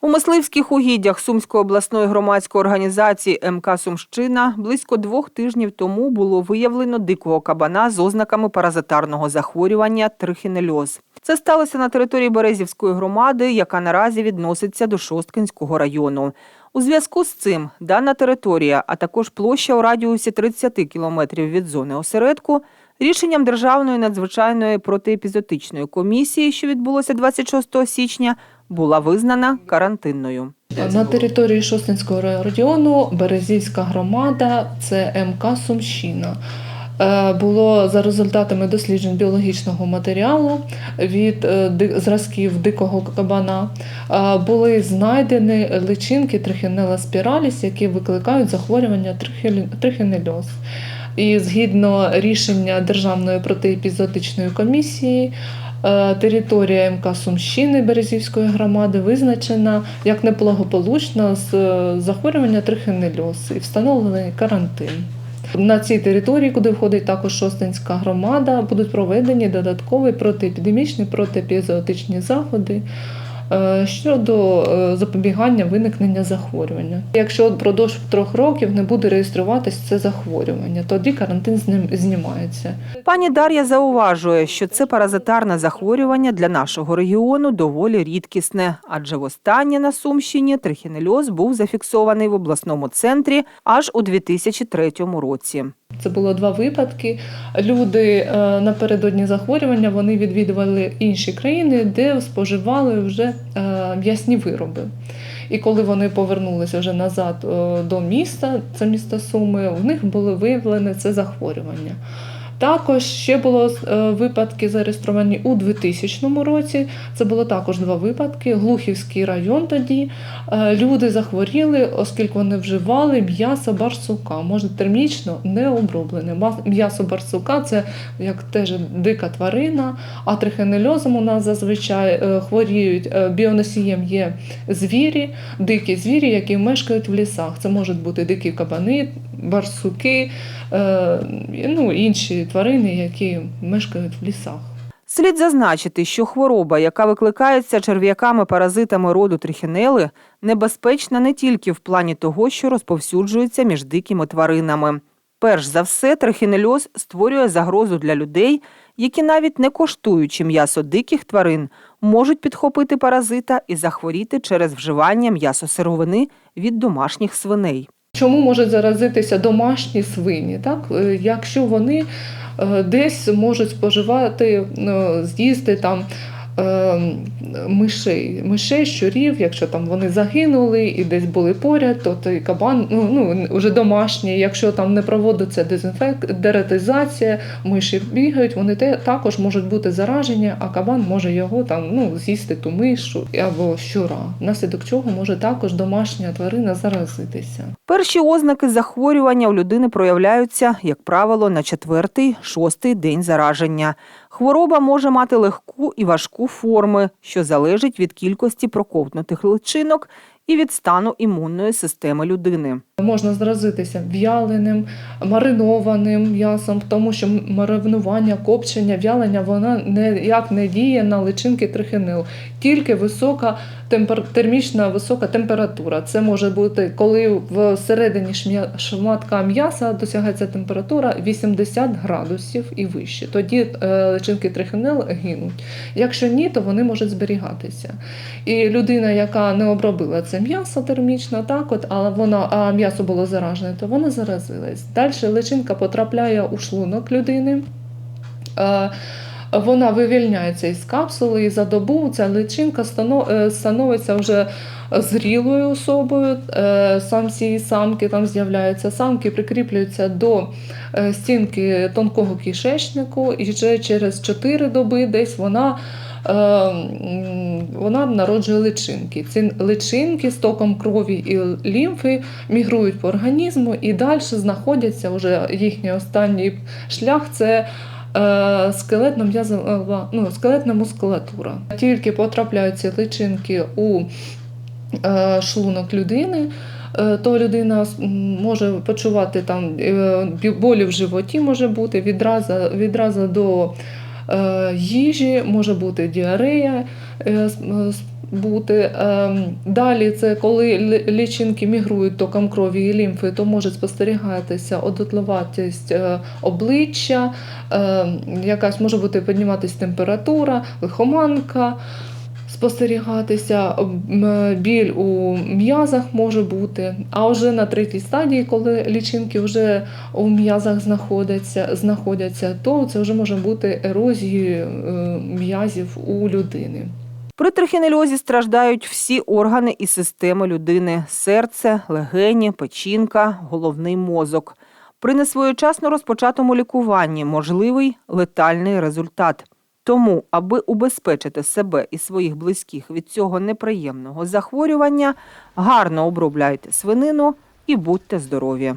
У мисливських угіддях Сумської обласної громадської організації МК Сумщина близько двох тижнів тому було виявлено дикого кабана з ознаками паразитарного захворювання трихінельоз. Це сталося на території Березівської громади, яка наразі відноситься до Шосткинського району. У зв'язку з цим дана територія, а також площа у радіусі 30 кілометрів від зони осередку, рішенням Державної надзвичайної протиепізотичної комісії, що відбулося 26 січня, була визнана карантинною. На території Шостинського району Березівська громада це МК Сумщина. Е, Було за результатами досліджень біологічного матеріалу від е, зразків дикого кабана е, були знайдені личинки трихінела спіраліс, які викликають захворювання трихінельоз. І згідно рішення Державної протиепізотичної комісії, е, територія МК Сумщини Березівської громади визначена як неблагополучна з е, захворювання трихинельоз і встановлений карантин. На цій території, куди входить також Шостинська громада, будуть проведені додаткові протиепідемічні протиепізотичні заходи щодо е, запобігання виникнення захворювання. Якщо впродовж трьох років не буде реєструватись це захворювання, тоді карантин знім- знімається. Пані Дар'я зауважує, що це паразитарне захворювання для нашого регіону доволі рідкісне, адже востаннє на Сумщині трихінельоз був зафіксований в обласному центрі аж у 2003 році. Це було два випадки. Люди е, напередодні захворювання вони відвідували інші країни, де споживали вже е, м'ясні вироби. І коли вони повернулися вже назад е, до міста, це місто Суми, в них було виявлене це захворювання. Також ще було е, випадки зареєстровані у 2000 році. Це було також два випадки. Глухівський район тоді. Е, Люди захворіли, оскільки вони вживали м'ясо барсука, може термічно не оброблене. М'ясо барсука це як теж дика тварина, а трихинельозом у нас зазвичай е, хворіють біоносієм є звірі, дикі звірі, які мешкають в лісах. Це можуть бути дикі кабани, барсуки, ну, інші тварини, які мешкають в лісах. Слід зазначити, що хвороба, яка викликається черв'яками-паразитами роду трихінели, небезпечна не тільки в плані того, що розповсюджується між дикими тваринами. Перш за все, трихінельоз створює загрозу для людей, які навіть не коштуючи м'ясо диких тварин, можуть підхопити паразита і захворіти через вживання м'ясосировини від домашніх свиней. Чому можуть заразитися домашні свині? Так? Е, Якщо вони е, десь можуть споживати, е, з'їсти там. Е, Мишей, мишей, щурів, якщо там вони загинули і десь були поряд, то той кабан ну, ну вже домашній. Якщо там не проводиться дезінфек... дератизація, миші бігають, вони те, також можуть бути заражені, а кабан може його там ну, з'їсти ту мишу або щура. Внаслідок чого може також домашня тварина заразитися. Перші ознаки захворювання у людини проявляються, як правило, на четвертий, шостий день зараження. Хвороба може мати легку і важку форми, що залежить від кількості проковтнутих личинок і від стану імунної системи людини. Можна заразитися в'яленим, маринованим м'ясом, тому що маринування, копчення, в'ялення вона ніяк не діє на личинки трихинел. Тільки висока темпер... термічна висока температура. Це може бути, коли всередині шматка м'яса досягається температура 80 градусів і вище. Тоді е, личинки трихинел гинуть. Якщо ні, то вони можуть зберігатися. І людина, яка не обробила це м'ясо термічно, так от, але воно а м'ясо було заражене, то воно заразилось. Далі личинка потрапляє у шлунок людини. Вона вивільняється із капсули, і за добу ця личинка е, становиться вже зрілою особою. Е, Самці і самки там з'являються. Самки прикріплюються до е, стінки тонкого кишечнику, і вже через 4 доби десь вона вона народжує личинки. Ці личинки з током крові і лімфи мігрують по організму і далі знаходяться вже їхній останній шлях це е, скелетна м'язова, ну, скелетна мускулатура. Тільки потрапляють ці личинки у е, шлунок людини. е, То людина може почувати там е, болі в животі, може бути відразу, відразу до е, їжі, може бути діарея, е, е, бути. Ем, Далі це коли лічинки мігрують током крові і лімфи, то може спостерігатися одутловатість е, обличчя, ем, якась може бути підніматися температура, лихоманка. Спостерігатися, біль у м'язах може бути. А вже на третій стадії, коли лічинки вже у м'язах знаходяться, знаходяться, то це вже може бути ерозії е, м'язів у людини. При трихінельозі страждають всі органи і системи людини: серце, легені, печінка, головний мозок. При несвоєчасно розпочатому лікуванні можливий летальний результат. Тому, аби убезпечити себе і своїх близьких від цього неприємного захворювання, гарно обробляйте свинину і будьте здорові.